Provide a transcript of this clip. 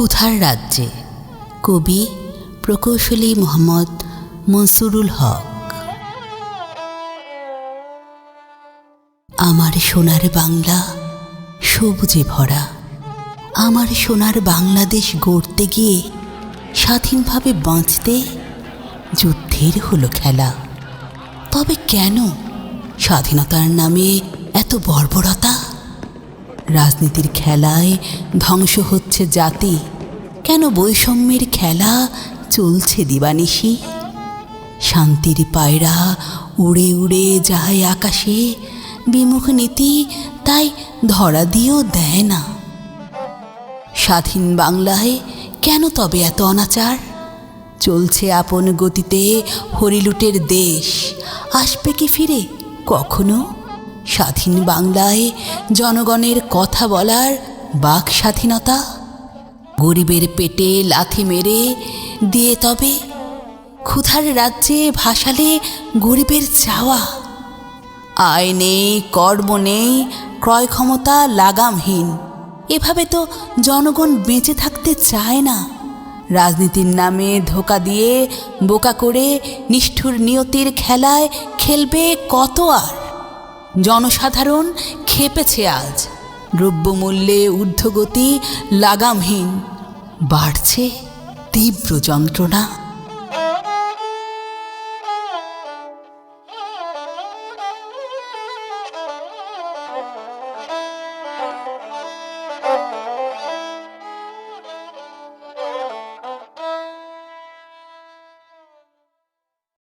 ক্ষুধার রাজ্যে। কবি প্রকৌশলী মোহাম্মদ মনসুরুল হক। আমার সোনার বাংলা সবুজে ভরা। আমার সোনার বাংলাদেশ গড়তে গিয়ে স্বাধীনভাবে বাঁচতে যুদ্ধের হলো খেলা। তবে কেন স্বাধীনতার নামে এত বর্বরতা? রাজনীতির খেলায় ধ্বংস হচ্ছে জাতি। কেন বৈষম্যের খেলা চলছে দিবানিশি? শান্তির পায়রা উড়ে উড়ে যায় আকাশে, বিমুখ নীতি তাই ধরা দিয়েও দেয় না। স্বাধীন বাংলায় কেন তবে এত অনাচার? চলছে আপন গতিতে হরিলুটের দেশ, আসবে কি ফিরে কখনো? স্বাধীন বাংলায় জনগণের কথা বলার বাক স্বাধীনতা গরিবের পেটে লাথি মেরে দিয়ে তবে ক্ষুধার রাজ্যে ভাসালে গরিবের চাওয়া। আয় নেই, কর্ম নেই, ক্রয় ক্ষমতা লাগামহীন। এভাবে তো জনগণ বেঁচে থাকতে চায় না। রাজনীতির নামে ধোকা দিয়ে বোকা করে নিষ্ঠুর নিয়তির খেলায় খেলবে কত আর? জনসাধারণ খেপেছে আজ। দ্রব্যমূল্যে ঊর্ধ্বগতি লাগামহীন। বাড়ছে তীব্র যন্ত্রণা।